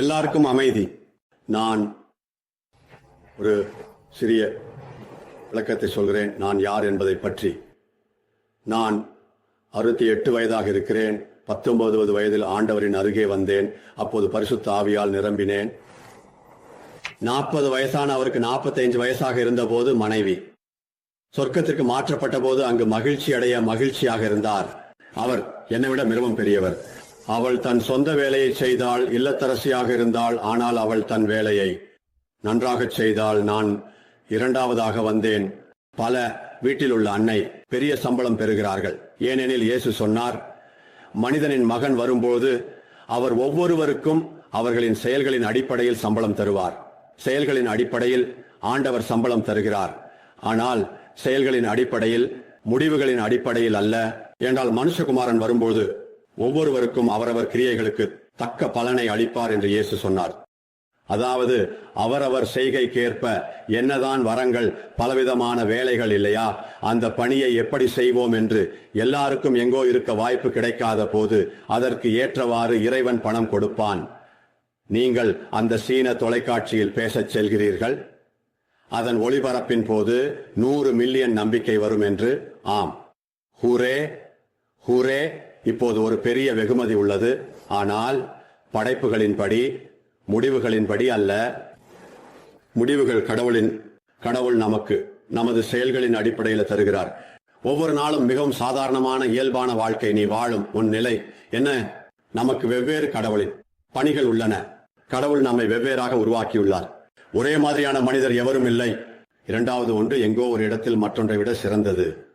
எல்லாருக்கும் அமைதி. நான் ஒரு சிறிய விளக்கத்தை சொல்கிறேன். நான் யார் என்பதை பற்றி. நான் அறுபத்தி எட்டு வயதாக இருக்கிறேன். பத்தொன்பது வயதில் ஆண்டவரின் அருகே வந்தேன். அப்போது பரிசுத்த ஆவியால் நிரம்பினேன். நாற்பது வயசான அவருக்கு 45 வயசாக இருந்தபோது மனைவி. சொர்க்கத்திற்கு மாற்றப்பட்ட போது அங்கு மகிழ்ச்சி அடைய மகிழ்ச்சியாக இருந்தார். அவர் என்னை விட மிகவும் பெரியவர். அவள் தன் சொந்த வேலையை செய்தால் இல்லத்தரசியாக இருந்தாள் ஆனால் அவள் தன் வேலையை நன்றாகச் செய்தால் நான் இரண்டாவதாக வந்தேன். பல வீட்டில் உள்ள அன்னை பெரிய சம்பளம் பெறுகிறார்கள். ஏனெனில் இயேசு சொன்னார் மனிதனின் மகன் வரும்போது அவர் ஒவ்வொருவருக்கும் அவர்களின் செயல்களின் அடிப்படையில் சம்பளம் தருவார். செயல்களின் அடிப்படையில் ஆண்டவர் சம்பளம் தருகிறார். ஆனால் செயல்களின் அடிப்படையில் முடிவுகளின் அடிப்படையில் அல்ல. என்றால் மனுஷகுமாரன் வரும்போது ஒவ்வொருவருக்கும் அவரவர் கிரியைகளுக்கு தக்க பலனை அளிப்பார் என்று இயேசு சொன்னார். அதாவது அவரவர் செய்கைக்கேற்ப என்னதான் வரங்கள் பலவிதமான வேலைகள் இல்லையா அந்த பணியை எப்படி செய்வோம் என்று எல்லாருக்கும் எங்கோ இருக்க வாய்ப்பு கிடைக்காத போது அதற்கு ஏற்றவாறு இறைவன் பணம் கொடுப்பான். நீங்கள் அந்த சீன தொலைக்காட்சியில் பேசச் செல்கிறீர்கள். அதன் ஒளிபரப்பின் போது நூறு மில்லியன் நம்பிக்கை வரும் என்று ஆம். ஹூரே ஹூரே இப்போது ஒரு பெரிய வெகுமதி உள்ளது. ஆனால் படைப்புகளின்படி முடிவுகளின்படி அல்ல. முடிவுகள் கடவுளின் கடவுள் நமக்கு நமது செயல்களின் அடிப்படையில் தருகிறார். ஒவ்வொரு நாளும் மிகவும் சாதாரணமான இயல்பான வாழ்க்கை. நீ வாழும் உன் நிலை என்ன? நமக்கு வெவ்வேறு கடவுளின் பணிகள் உள்ளன. கடவுள் நம்மை வெவ்வேறாக உருவாக்கியுள்ளார். ஒரே மாதிரியான மனிதர் எவரும் இல்லை. இரண்டாவது ஒன்று எங்கோ ஒரு இடத்தில் மற்றொன்றை விட சிறந்தது.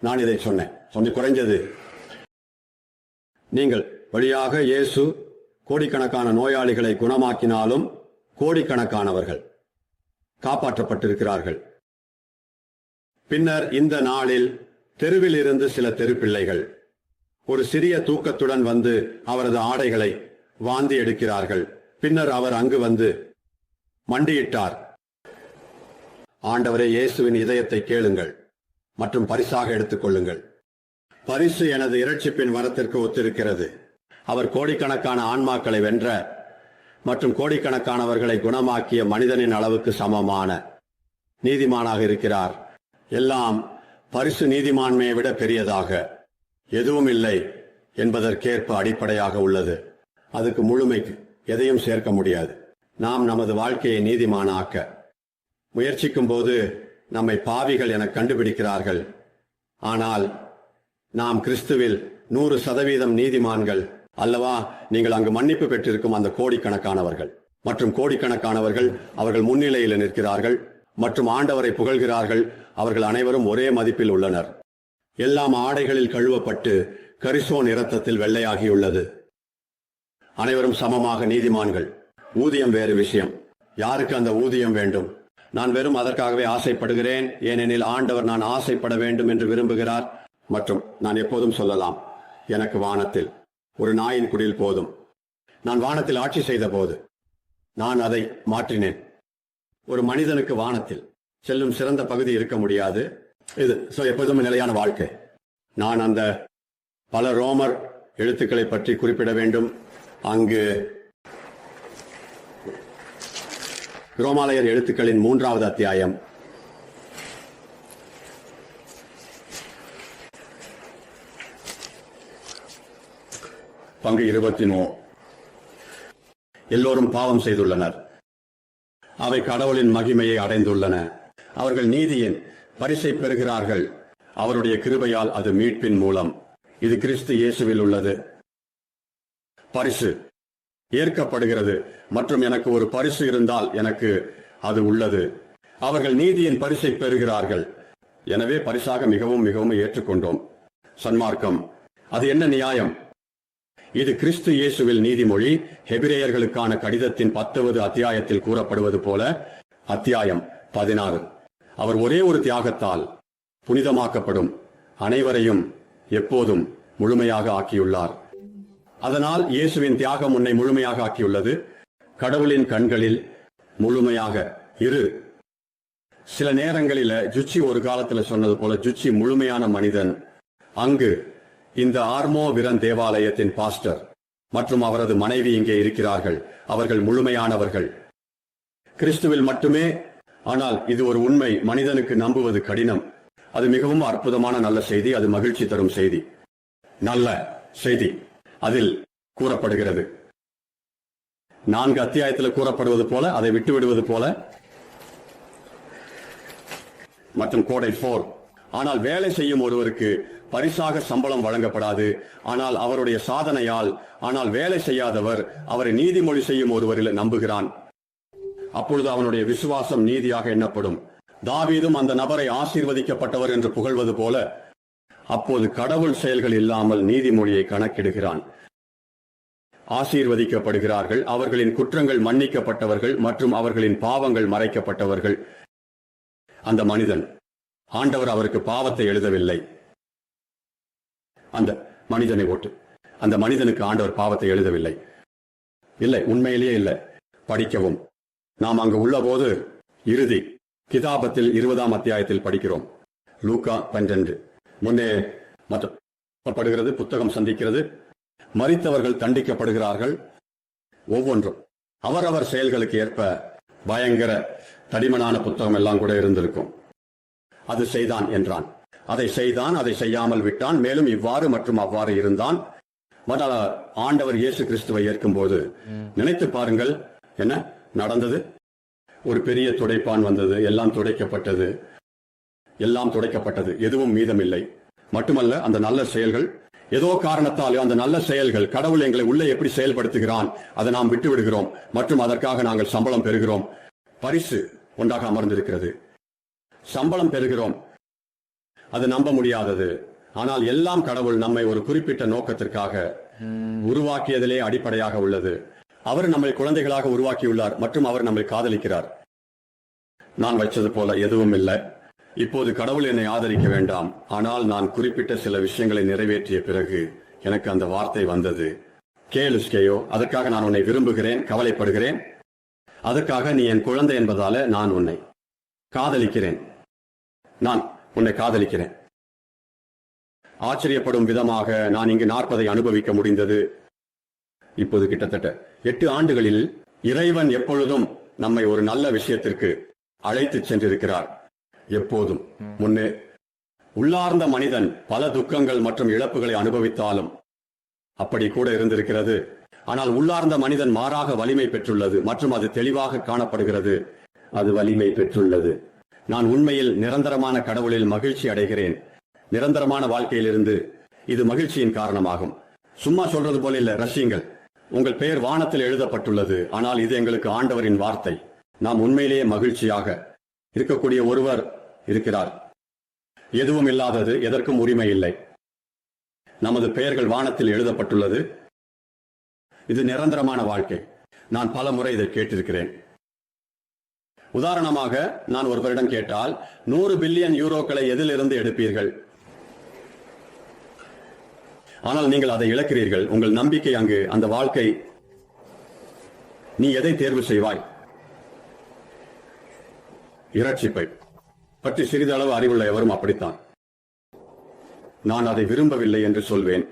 நான் இதை சொன்னேன். கொஞ்சம் குறைஞ்சது. நீங்கள் வழியாக இயேசு கோடிக்கணக்கான நோயாளிகளை குணமாக்கினாலும் கோடிக்கணக்கானவர்கள் காப்பாற்றப்பட்டிருக்கிறார்கள். பின்னர் இந்த நாளில் தெருவில் இருந்து சில தெருப்பிள்ளைகள் ஒரு சிறிய தூக்கத்துடன் வந்து அவரது ஆடைகளை வாந்தி எடுக்கிறார்கள். பின்னர் அவர் அங்கு வந்து மண்டியிட்டார். ஆண்டவரே இயேசுவின் இதயத்தை கேளுங்கள் மற்றும் பரிசாக எடுத்துக்கொள்ளுங்கள். பரிசு எனது இரட்சிப்பின் வரத்திற்கு ஒத்திருக்கிறது. அவர் கோடிக்கணக்கான ஆன்மாக்களை வென்ற மற்றும் கோடிக்கணக்கானவர்களை குணமாக்கிய மனிதனின் அளவுக்கு சமமான நீதிமானாக இருக்கிறார். எல்லாம் பரிசு நீதிமான்மையை விட பெரியதாக எதுவும் இல்லை என்பதற்கேற்ப அடிப்படையாக உள்ளது. அதுக்கு முழுமைக்கு எதையும் சேர்க்க முடியாது. நாம் நமது வாழ்க்கையை நீதிமானாக்க முயற்சிக்கும் போது நம்மை பாவிகள் என கண்டுபிடிக்கிறார்கள். ஆனால் நாம் கிறிஸ்துவில் நூறு சதவீதம் நீதிமான்கள் அல்லவா? நீங்கள் அங்கு மன்னிப்பு பெற்றிருக்கும் அந்த கோடிக்கணக்கானவர்கள். மற்றும் கோடிக்கணக்கானவர்கள் அவர்கள் முன்னிலையில் நிற்கிறார்கள். மற்றும் ஆண்டவரை புகழ்கிறார்கள். அவர்கள் அனைவரும் ஒரே மதிப்பில் உள்ளனர். எல்லாம் ஆடைகளில் கழுவப்பட்டு கரிசோன் இரத்தத்தில் வெள்ளையாகியுள்ளது. அனைவரும் சமமாக நீதிமான்கள். ஊதியம் வேறு விஷயம். யாருக்கு அந்த ஊதியம் வேண்டும்? நான் வெறும் அதற்காகவே ஆசைப்படுகிறேன். ஏனெனில் ஆண்டவர் நான் ஆசைப்பட வேண்டும் என்று விரும்புகிறார். மற்றும் நான் எப்போதும் சொல்லலாம் எனக்கு வானத்தில் ஒரு நாயின் குடில் போதும். நான் வானத்தில் ஆட்சி செய்த போது நான் அதை மாற்றினேன். ஒரு மனிதனுக்கு வானத்தில் செல்லும் சிறந்த பகுதி இருக்க முடியாது. இது ஸோ எப்போதும் நிலையான வாழ்க்கை. நான் அந்த பல ரோமர் எழுத்துக்களை பற்றி குறிப்பிட வேண்டும். அங்கு ரோமாலயர் எழுத்துக்களின் மூன்றாவது அத்தியாயம் பங்கு இருபத்தி நோ எல்லோரும் பாவம் செய்துள்ளனர். அவை கடவுளின் மகிமையை அடைந்துள்ளன. அவர்கள் நீதியின் பரிசை பெறுகிறார்கள். அவருடைய கிருபையால் அது மீட்பின் மூலம். இது கிறிஸ்து இயேசுவில் உள்ளது. பரிசு ஏற்கப்படுகிறது. மற்றும் எனக்கு ஒரு பரிசு இருந்தால் எனக்கு அது உள்ளது. அவர்கள் நீதியின் பரிசை பெறுகிறார்கள். எனவே பரிசாக மிகவும் மிகவும் ஏற்றுக்கொண்டோம். சன்மார்க்கம். அது என்ன நியாயம்? இது கிறிஸ்து இயேசுவில் நீதிமொழி ஹெபிரேயர்களுக்கான கடிதத்தின் பத்தாவது அத்தியாயத்தில் கூறப்படுவது போல அத்தியாயம் பதினாறு. அவர் ஒரே ஒரு தியாகத்தால் புனிதமாக்கப்படும். அனைவரையும் எப்போதும் முழுமையாக ஆக்கியுள்ளார். அதனால் இயேசுவின் தியாகம் உன்னை முழுமையாக ஆக்கியுள்ளது. கடவுளின் கண்களில் முழுமையாக இரு. சில நேரங்களில ஜுச்சி ஒரு காலத்துல சொன்னது போல ஜுச்சி முழுமையான மனிதன் அங்கு இந்த ஆர்மோ விரன் தேவாலயத்தின் பாஸ்டர் மற்றும் அவரது மனைவி இங்கே இருக்கிறார்கள். அவர்கள் முழுமையானவர்கள். கிறிஸ்துவில் மட்டுமே ஆனால் இது ஒரு உண்மை மனிதனுக்கு நம்புவது கடினம். அது மிகவும் அற்புதமான நல்ல செய்தி அது மகிழ்ச்சி தரும் செய்தி. நல்ல செய்தி. அதில் கூறப்படுகிறது. நான்கு அத்தியாயத்தில் கூறப்படுவது போல அதை விட்டு விடுவது போல. மற்றும் கோடை போர் ஆனால் வேலை செய்யும் ஒருவருக்கு பரிசாக சம்பளம் வழங்கப்படாது. ஆனால் அவருடைய சாதனையால் ஆனால் வேலை செய்யாதவர் அவரை நீதிமொழி செய்யும் ஒருவரில் நம்புகிறான். அப்பொழுது அவனுடைய விசுவாசம் நீதியாக எண்ணப்படும். தாவீதும் அந்த நபரை ஆசீர்வதிக்கப்பட்டவர் என்று புகழ்வது போல அப்போது கடவுள் செயல்கள் இல்லாமல் நீதிமொழியை கணக்கிடுகிறான். ஆசீர்வதிக்கப்படுகிறார்கள். அவர்களின் குற்றங்கள் மன்னிக்கப்பட்டவர்கள் மற்றும் அவர்களின் பாவங்கள் மறைக்கப்பட்டவர்கள். அந்த மனிதன் ஆண்டவர் அவருக்கு பாவத்தை எழுதவில்லை. அந்த மனிதனை ஓட்டு. அந்த மனிதனுக்கு ஆண்டவர் பாவத்தை எழுதவில்லை. இல்லை உண்மையிலேயே இல்லை. படிக்கவும். நாம் அங்கு உள்ளபோது இறுதி கிதாபத்தில் இருபதாம் அத்தியாயத்தில் படிக்கிறோம். லூக்கா பன்னிரண்டு. முன்னே படுகிறது புத்தகம் சந்திக்கிறது. மறித்தவர்கள் தண்டிக்கப்படுகிறார்கள். ஒவ்வொன்றும். அவரவர் செயல்களுக்கு ஏற்ப பயங்கர தடிமனான புத்தகம் எல்லாம் கூட இருந்திருக்கும். அது செய்தான் என்றான். அதை செய்தான் அதை செய்யாமல் விட்டான். மேலும் இவ்வாறு மற்றும் அவ்வாறு இருந்தான். ஆனால் ஆண்டவர் இயேசு கிறிஸ்துவை ஏற்கும் போது நினைத்து பாருங்கள் என்ன நடந்தது? ஒரு பெரிய துடைப்பான் வந்தது எல்லாம் துடைக்கப்பட்டது எல்லாம் துடைக்கப்பட்டது. எதுவும் மீதமில்லை. மட்டுமல்ல அந்த நல்ல செயல்கள் ஏதோ காரணத்தாலே அந்த நல்ல செயல்கள் கடவுள் எங்களை உள்ளே எப்படி செயல்படுத்துகிறான் அதை நாம் விட்டு விடுகிறோம் மற்றும் அதற்காக நாங்கள் சம்பளம் பெறுகிறோம். பரிசு ஒன்றாக அமர்ந்திருக்கிறது. சம்பளம் பெறுகிறோம். அது நம்ப முடியாதது. ஆனால் எல்லாம் கடவுள் நம்மை ஒரு குறிப்பிட்ட நோக்கத்திற்காக உருவாக்கியதிலே அடிப்படையாக உள்ளது. அவர் நம்மை குழந்தைகளாக உருவாக்கியுள்ளார் மற்றும் அவர் நம்மை காதலிக்கிறார். நான் வச்சது போல எதுவும் இல்லை. இப்போது கடவுள் என்னை ஆதரிக்க வேண்டாம். ஆனால் நான் குறிப்பிட்ட சில விஷயங்களை நிறைவேற்றிய பிறகு எனக்கு அந்த வார்த்தை வந்தது. கேளுஸ்கேயோ அதற்காக நான் உன்னை விரும்புகிறேன் கவலைப்படுகிறேன். அதற்காக நீ என் குழந்தை என்பதால நான் உன்னை காதலிக்கிறேன். நான் உன்னை காதலிக்கிறேன். ஆச்சரியப்படும் விதமாக நான் இங்கு நாற்பதை அனுபவிக்க முடிந்தது. இப்போது கிட்டத்தட்ட எட்டு ஆண்டுகளில் இறைவன் எப்பொழுதும் நம்மை ஒரு நல்ல விஷயத்திற்கு அழைத்து சென்றிருக்கிறார். எப்போதும் முன்னே உள்ளார்ந்த மனிதன் பல துக்கங்கள் மற்றும் இழப்புகளை அனுபவித்தாலும் அப்படி கூட இருந்திருக்கிறது. ஆனால் உள்ளார்ந்த மனிதன் மாறாக வலிமை பெற்றுள்ளது மற்றும் அது தெளிவாக காணப்படுகிறது. அது வலிமை பெற்றுள்ளது. நான் உண்மையில் நிரந்தரமான கடவுளில் மகிழ்ச்சி அடைகிறேன். நிரந்தரமான வாழ்க்கையிலிருந்து இது மகிழ்ச்சியின் காரணமாகும். சும்மா சொல்றது போல இல்ல ரசியுங்கள். உங்கள் பெயர் வானத்தில் எழுதப்பட்டுள்ளது. ஆனால் இது எங்களுக்கு ஆண்டவரின் வார்த்தை. நாம் உண்மையிலேயே மகிழ்ச்சியாக இருக்கக்கூடிய ஒருவர் இருக்கிறார். எதுவும் இல்லாதது எதற்கும் உரிமை இல்லை. நமது பெயர்கள் வானத்தில் எழுதப்பட்டுள்ளது. இது நிரந்தரமான வாழ்க்கை. நான் பல முறை இதை கேட்டிருக்கிறேன். உதாரணமாக நான் ஒருவரிடம் கேட்டால் நூறு பில்லியன் யூரோக்களை எதிலிருந்து எடுப்பீர்கள்? ஆனால் நீங்கள் அதை இழக்கிறீர்கள். உங்கள் நம்பிக்கை அங்கு அந்த வாழ்க்கை. நீ எதை தேர்வு செய்வாய்? இரட்சிப்பை. பற்றி சிறிதளவு அறிவுள்ள எவரும் அப்படித்தான். நான் அதை விரும்பவில்லை என்று சொல்வேன்.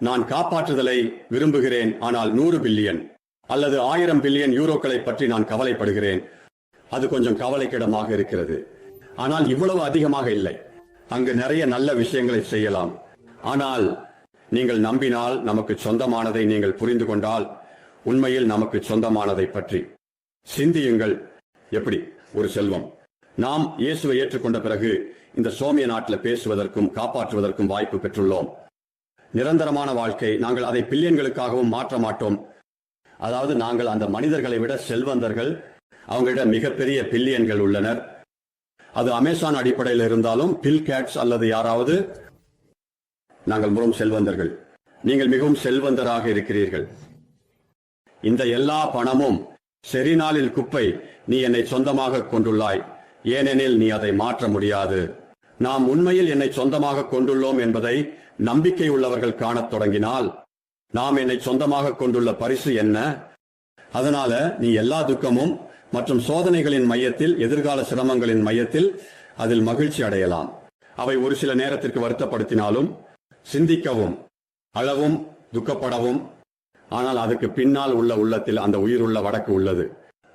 நான் காப்பாற்றுதலை விரும்புகிறேன் ஆனால் நூறு பில்லியன் அல்லது ஆயிரம் பில்லியன் யூரோக்களை பற்றி நான் கவலைப்படுகிறேன். அது கொஞ்சம் கவலைக்கிடமாக இருக்கிறது. ஆனால் இவ்வளவு அதிகமாக இல்லை. அங்கு நிறைய நல்ல விஷயங்களை செய்யலாம். ஆனால் நீங்கள் நம்பினால் நமக்கு சொந்தமானதை நீங்கள் புரிந்து கொண்டால் உண்மையில் நமக்கு சொந்தமானதை பற்றி. சிந்தியுங்கள். எப்படி? ஒரு செல்வம். நாம் இயேசுவை ஏற்றுக்கொண்ட பிறகு இந்த சோமிய நாட்டில் பேசுவதற்கும் காப்பாற்றுவதற்கும் வாய்ப்பு பெற்றுள்ளோம். நிரந்தரமான வாழ்க்கை. நாங்கள் அதை பில்லியன்களுக்காகவும் மாற்ற மாட்டோம். அதாவது நாங்கள் அந்த மனிதர்களை விட செல்வந்தர்கள் அவங்களிடம் மிகப்பெரிய பில்லியன்கள் உள்ளனர். அது அமேசான் அடிப்படையில் இருந்தாலும் பில் கேட்ஸ் அல்லது யாராவது நாங்கள் மிகவும் செல்வந்தர்கள். நீங்கள் மிகவும் செல்வந்தராக இருக்கிறீர்கள். இந்த எல்லா பணமும் செரி நாளில் குப்பை நீ என்னை சொந்தமாக கொண்டுள்ளாய். ஏனெனில் நீ அதை மாற்ற முடியாது. நாம் உண்மையில் என்னை சொந்தமாக கொண்டுள்ளோம் என்பதை நம்பிக்கை உள்ளவர்கள் காணத் தொடங்கினால் நாம் என்னை சொந்தமாக கொண்டுள்ள பரிசு என்ன? அதனால நீ எல்லா துக்கமும் மற்றும் சோதனைகளின் மையத்தில் எதிர்கால சிரமங்களின் மையத்தில் அதில் மகிழ்ச்சி அடையலாம். அவை ஒரு சில நேரத்திற்கு வருத்தப்படுத்தினாலும் சிந்திக்கவும் அளவும் துக்கப்படவும் ஆனால் அதுக்கு பின்னால் உள்ள உள்ளத்தில் அந்த உயிருள்ள வடக்கு உள்ளது.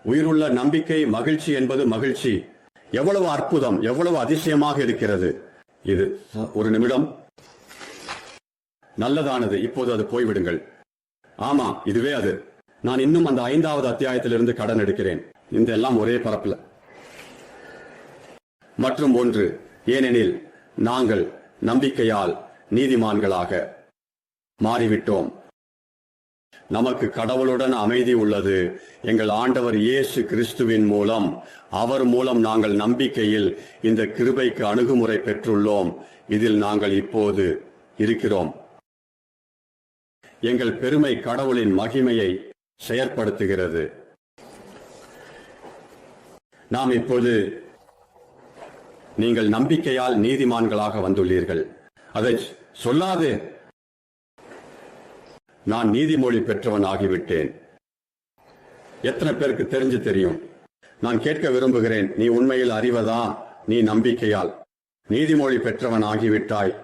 உயிருள்ள நம்பிக்கை மகிழ்ச்சி என்பது மகிழ்ச்சி. எவ்வளவு அற்புதம் எவ்வளவு அதிசயமாக இருக்கிறது. இது ஒரு நிமிடம். நல்லதானது. இப்போது அது போய்விடுங்கள். ஆமா இதுவே அது. நான் இன்னும் அந்த ஐந்தாவது அத்தியாயத்திலிருந்து கடன் எடுக்கிறேன். இந்த எல்லாம் ஒரே பரப்பில். மற்றும் ஒன்று ஏனெனில் நாங்கள் நம்பிக்கையால் நீதிமான்களாக மாறிவிட்டோம். நமக்கு கடவுளுடன் அமைதி உள்ளது. எங்கள் ஆண்டவர் இயேசு கிறிஸ்துவின் மூலம் அவர் மூலம் நாங்கள் நம்பிக்கையில் இந்த கிருபைக்கு அணுகுமுறை பெற்றுள்ளோம். இதில் நாங்கள் இப்போது இருக்கிறோம். எங்கள் பெருமை கடவுளின் மகிமையை செயற்படுத்துகிறது. நாம் இப்போது நீங்கள் நம்பிக்கையால் நீதிமான்களாக வந்துள்ளீர்கள். அதை சொல்லாது. நான் நீதிமொழி பெற்றவன் ஆகிவிட்டேன். எத்தனை பேருக்கு தெரிஞ்சு தெரியும். நான் கேட்க விரும்புகிறேன் நீ உண்மையில் அறிவதா? நீ நம்பிக்கையால். நீதிமொழி பெற்றவன் ஆகிவிட்டாய்.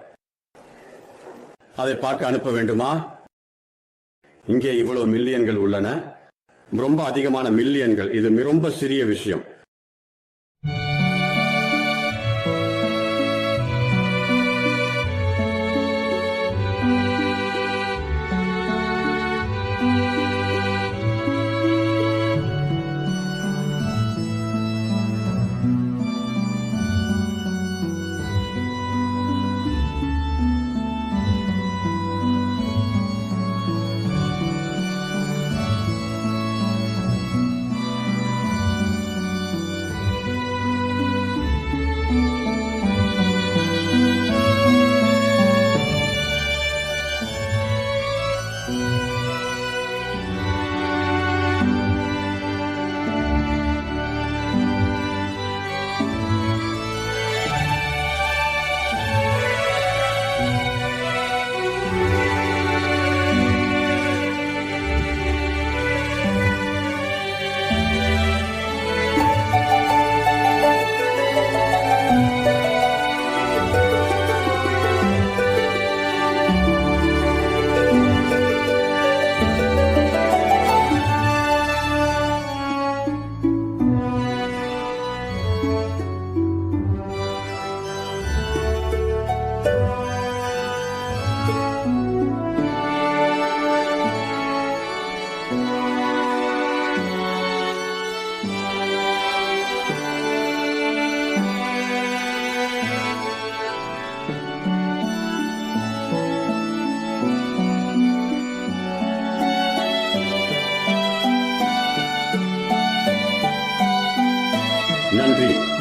அதை பார்க்க அனுப்ப வேண்டுமா? இங்கே இவ்வளவு மில்லியன்கள் உள்ளன. ரொம்ப அதிகமான மில்லியன்கள். இது ரொம்ப சிறிய விஷயம். நன்றி